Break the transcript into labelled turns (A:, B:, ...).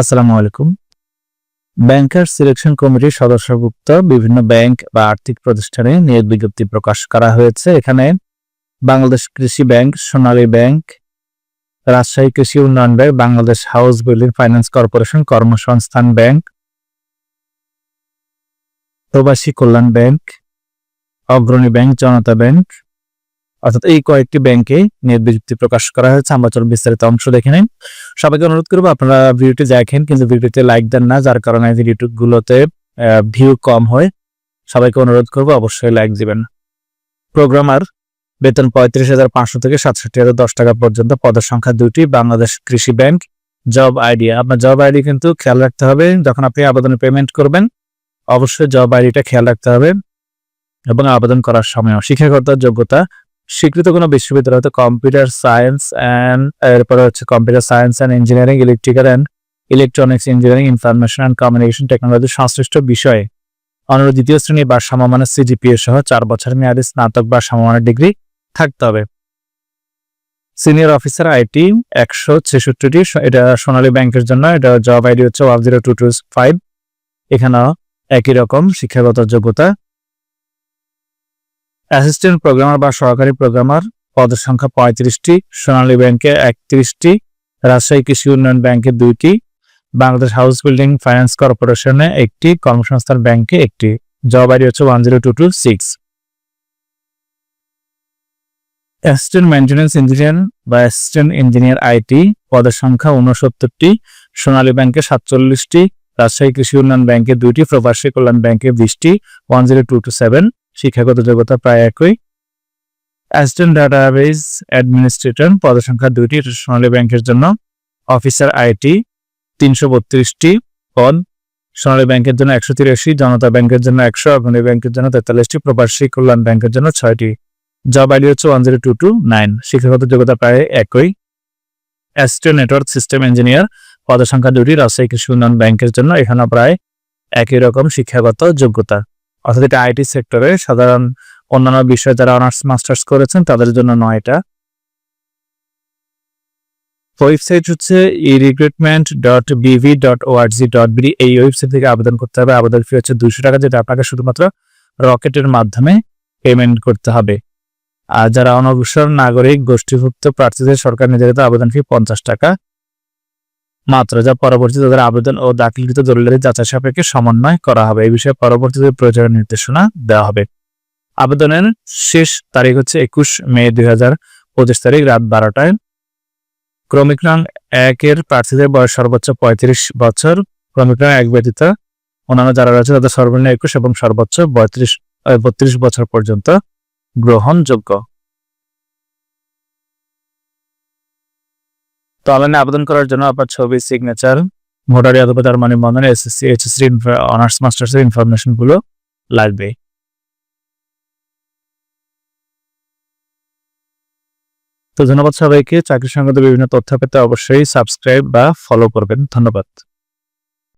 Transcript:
A: আসসালামু আলাইকুম ব্যাংকার সিলেকশন কমিটির সদস্যভুক্ত বিভিন্ন ব্যাংক বা আর্থিক প্রতিষ্ঠানে নিয়োগ বিজ্ঞপ্তি প্রকাশ করা হয়েছে এখানে বাংলাদেশ কৃষি ব্যাংক সোনালী bank Rajshahi Krishi Unnayan bank Bangladesh house building finance corporation Karmasangsthan bank Probashi Kallyan bank Agrani bank Janata bank অর্থাৎ এই কয়েকটি ব্যাংকে নিয়োগ বিজ্ঞপ্তি প্রকাশ করা হয়েছে আমরা চলুন বিস্তারিত অংশ দেখে নিন সবাইকে অনুরোধ করবো আপনারা ভিডিওটি দেখেন কিন্তু ভিডিওতে লাইক দেন না যার কারণে ভিডিওগুলোতে ভিউ কম হয় সবাইকে অনুরোধ করবো অবশ্যই লাইক দিবেন প্রোগ্রামার বেতন পঁয়ত্রিশ হাজার পাঁচশো থেকে সাতষট্টি হাজার দশ টাকা পর্যন্ত পদের সংখ্যা দুটি Bangladesh Krishi bank job ID আপনার জব আইডি কিন্তু খেয়াল রাখতে হবে যখন আপনি আবেদনে পেমেন্ট করবেন অবশ্যই জব আইডিটা খেয়াল রাখতে হবে এবং আবেদন করার সময়ও শিক্ষাগত যোগ্যতা স্বীকৃত কোনো বিশ্ববিদ্যালয় হয়তো কম্পিউটার সায়েন্স অ্যান্ড এরপরে হচ্ছে computer science and engineering electrical and electronics engineering information and communication technology সংশ্লিষ্ট বিষয়ে অনুর দ্বিতীয় শ্রেণী বা সমমানের সিজিপিএ সহ চার বছর মেয়াদে স্নাতক বা সমমানের ডিগ্রি থাকতে হবে সিনিয়র অফিসার আইটি একশো ছেষট্টিটি এটা সোনালী ব্যাংকের জন্য এটা জব আইডি হচ্ছে one zero two two five এখানেও একই রকম শিক্ষাগত যোগ্যতা অ্যাসিস্ট্যান্ট প্রোগ্রামার বা সহকারী প্রোগ্রামার পদের সংখ্যা পঁয়ত্রিশটি সোনালী ব্যাংকে একত্রিশটি রাজশাহী কৃষি উন্নয়ন ব্যাংকে দুইটি বাংলাদেশ হাউস বিল্ডিং ফাইন্যান্স কর্পোরেশনে একটি কর্মসংস্থান ব্যাংকে একটি জব আইডি হচ্ছে one zero two two six assistant maintenance engineer বা অ্যাসিস্ট্যান্ট ইঞ্জিনিয়ার আইটি পদের সংখ্যা উনসত্তরটি সোনালী ব্যাংকে সাতচল্লিশটি রাজশাহী কৃষি উন্নয়ন ব্যাংকে দুইটি প্রবাসী কল্যাণ ব্যাংকে বিশটি one zero two two seven শিক্ষাগত যোগ্যতা প্রায় একই অ্যাসিস্ট্যান্ট ডাটাবেজ অ্যাডমিনিস্ট্রেটর পদসংখ্যা দুইটি এটা সোনালী ব্যাংকের জন্য অফিসার আইটি তিনশো বত্রিশটি পদ সোনালী ব্যাংকের জন্য একশো তিরাশি জনতা ব্যাংকের জন্য একশো অগ্রণী ব্যাংকের জন্য তেতাল্লিশটি প্রবাসী কল্যাণ ব্যাংকের জন্য ছয়টি জব আইডি হচ্ছে one zero two two nine শিক্ষাগত যোগ্যতা প্রায় একই অ্যাসিস্ট্যান্ট নেটওয়ার্ক সিস্টেম ইঞ্জিনিয়ার পদসংখ্যা দুটি রাজশাহী কৃষি উন্নয়ন ব্যাংকের জন্য এখানে প্রায় একই রকম শিক্ষাগত যোগ্যতা অর্থাৎ এটা আইটি সেক্টরে সাধারণ অন্যান্য বিষয়ে যারা অনার্স মাস্টার্স করেছেন তাদের জন্য নয়টা ওয়েবসাইট হচ্ছে E recruitment dot BV dot ORG dot BD এই ওয়েবসাইট থেকে আবেদন করতে হবে আবেদন ফি হচ্ছে দুশো টাকা যেটা আপনাকে শুধুমাত্র রকেটের মাধ্যমে পেমেন্ট করতে হবে আর যারা অনগ্রসর নাগরিক গোষ্ঠীভুক্ত প্রার্থীদের সরকার নির্ধারিত আবেদন ফি পঞ্চাশ টাকা মাত্র যা পরবর্তী তাদের আবেদন ও দাখিলকৃত দলিলের যাচাই সাপেক্ষে সমন্বয় করা হবে এই বিষয়ে পরবর্তীতে প্রয়োজনীয় নির্দেশনা দেওয়া হবে আবেদনের শেষ তারিখ হচ্ছে একুশ মে দুই তারিখ রাত বারোটায় ক্রমিক রং একের প্রার্থীদের বয়স সর্বোচ্চ পঁয়ত্রিশ বছর ক্রমিক রং এক ব্যতীত অন্যান্য যারা রয়েছে তাদের সর্বনিম্ন একুশ এবং সর্বোচ্চ বয়ত্রিশ বত্রিশ বছর পর্যন্ত গ্রহণযোগ্য তো অনলাইনে আবেদন করার জন্য আপনার ছবি সিগনেচার মোটারি অথবা তার মানে বন্ধনে এসএসসি এইচএসসি অনার্স মাস্টার্সের ইনফরমেশনগুলো লাগবে তো ধন্যবাদ সবাইকে চাকরি সংক্রান্ত বিভিন্ন তথ্য পেতে অবশ্যই সাবস্ক্রাইব বা ফলো করবেন ধন্যবাদ